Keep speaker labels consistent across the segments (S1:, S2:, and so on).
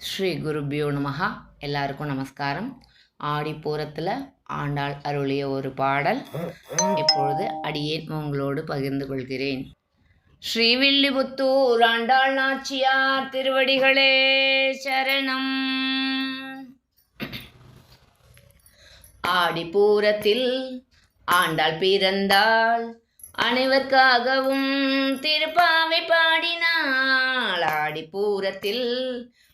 S1: ஸ்ரீ குருபியோ நமகா எல்லாருக்கும் நமஸ்காரம். ஆடிப்பூரத்தில் ஆண்டாள் அருளிய ஒரு பாடல். இப்பொழுது அடியேன் உங்களோடு பகிர்ந்து கொள்கிறேன். ஸ்ரீவில்லிபுத்தூர் ஆண்டாள் நாச்சியார் திருவடிகளே சரணம். ஆடிப்பூரத்தில் ஆண்டாள் பிறந்தாள். அனைவருக்காகவும் திருப்பாவை பாடினாள். ஆடிப்பூரத்தில்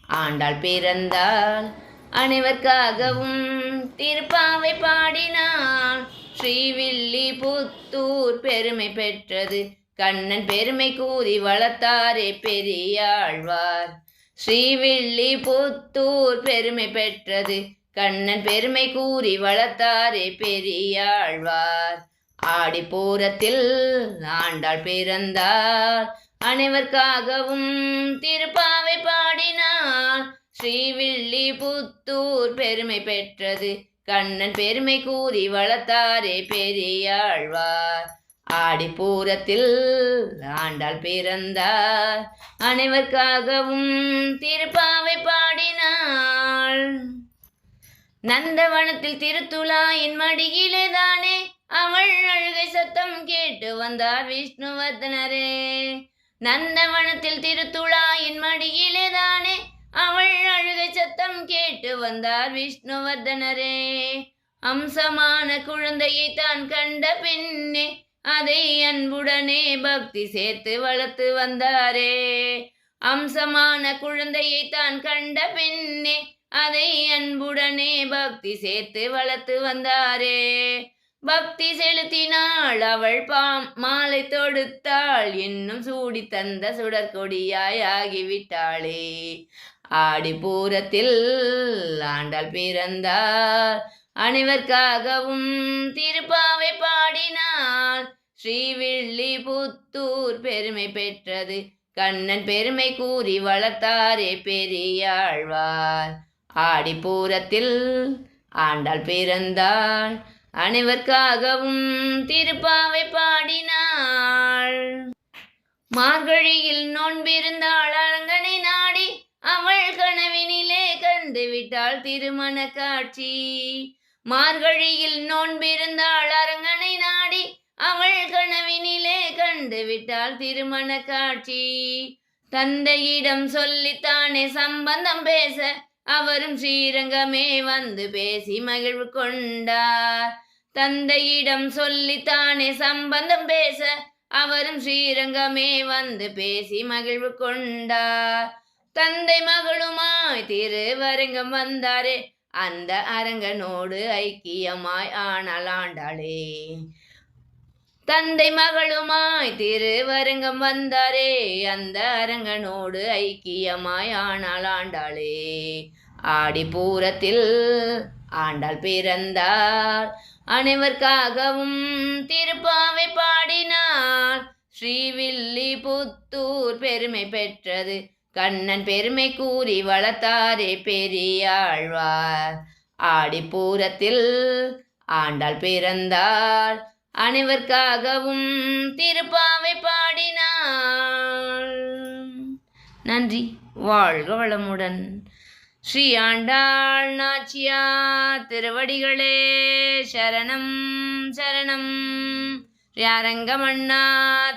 S1: ஆண்டாள் பிறந்தாள். அனைவருக்காகவும் திருப்பாவை பாடினாள். ஸ்ரீவில்லி புத்தூர் பெருமை பெற்றது. கண்ணன் பெருமை கூறி வளர்த்தாரே பெரியாழ்வார். ஸ்ரீவில்லி புத்தூர் பெருமை பெற்றது. கண்ணன் பெருமை கூறி வளர்த்தாரே பெரியாழ்வார். ஆடிப்பூரத்தில் ஆண்டாள் பிறந்தார் அனைவருக்காகவும் திருப்பாவை பாடினார். ஸ்ரீவில்லி புத்தூர் பெருமை பெற்றது. கண்ணன் பெருமை கூறி வளர்த்தாரே பெரியாழ்வார். ஆடிப்பூரத்தில் ஆண்டாள் பிறந்தார். அனைவருக்காகவும் திருப்பாவை பாடினாள். நந்தவனத்தில் திருத்துலாயின் மடியிலே தானே அவள் அழுகை சத்தம் கேட்டு வந்தார் விஷ்ணுவர்தனரே. நந்தவனத்தில் திருத்துழாயின் மடியிலே தானே அவள் அழுகை சத்தம் கேட்டு வந்தார் விஷ்ணுவர்தனரே. அம்சமான குழந்தையை தான் கண்ட பின்னே அதை அன்புடனே பக்தி சேர்த்து வளர்த்து வந்தாரே. அம்சமான குழந்தையை தான் கண்ட பின்னே அதை அன்புடனே பக்தி சேர்த்து வளர்த்து வந்தாரே. பக்தி செலுத்தினாள் அவள் பாம். மாலை தொடுத்தாள். இன்னும் சூடி தந்த சுடற்கொடியாய் ஆகிவிட்டாளே. ஆடிப்பூரத்தில் ஆண்டாள் பிறந்தார் அனைவருக்காகவும் திருப்பாவை பாடினாள். ஸ்ரீவில்லி புத்தூர் பெருமை பெற்றது. கண்ணன் பெருமை கூறி வளர்த்தாரே பெரியாழ்வார். ஆடிப்பூரத்தில் ஆண்டாள் பிறந்தாள். அனைவருக்காகவும் திருப்பாவை பாடினாள். மார்கழியில் நோன்பிருந்தாள் அரங்கனை நாடி அவள் கனவினிலே கண்டு விட்டாள் திருமண காட்சி மார்கழியில் நோன்பிருந்தாள் அரங்கனை நாடி அவள் கனவினிலே கண்டு விட்டாள் திருமண காட்சி தந்தையிடம் சொல்லித்தானே சம்பந்தம் பேச அவரும் ஸ்ரீரங்கமே வந்து பேசி மகிழ்வு கொண்டார். தந்தையிடம் சொல்லித்தானே சம்பந்தம் பேச அவரும் ஸ்ரீரங்கமே வந்து பேசி மகிழ்வு கொண்டார். தந்தை மகளுமாய் திருவரங்கம் வந்தாரே. அந்த அரங்கனோடு ஐக்கியமாய் ஆனால் ஆண்டாளே. தந்தை மகளுமாய் திருவரங்கம் வந்தாரே அந்த அரங்கனோடு ஐக்கியமாய் ஆனால் ஆண்டாளே. ஆடிப்பூரத்தில் ஆண்டாள் பிறந்தார் அனைவருக்காகவும் திருப்பாவை பாடினார் ஸ்ரீவில்லி புத்தூர் பெருமை பெற்றது. கண்ணன் பெருமை கூறி வளர்த்தாரே பெரியாழ்வார். ஆடிப்பூரத்தில் ஆண்டாள் பிறந்தாள். அனைவருக்காகவும் திருப்பாவை பாடினாள். நன்றி. வாழ்க வளமுடன். ஸ்ரீ ஆண்டாள் நாச்சியா திருவடிகளே சரணம் சரணம். யாரங்கமண்ணா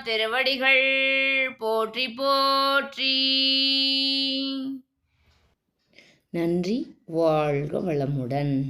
S1: திருவடிகள் போற்றி போற்றி. நன்றி. வாழ்க வளமுடன்.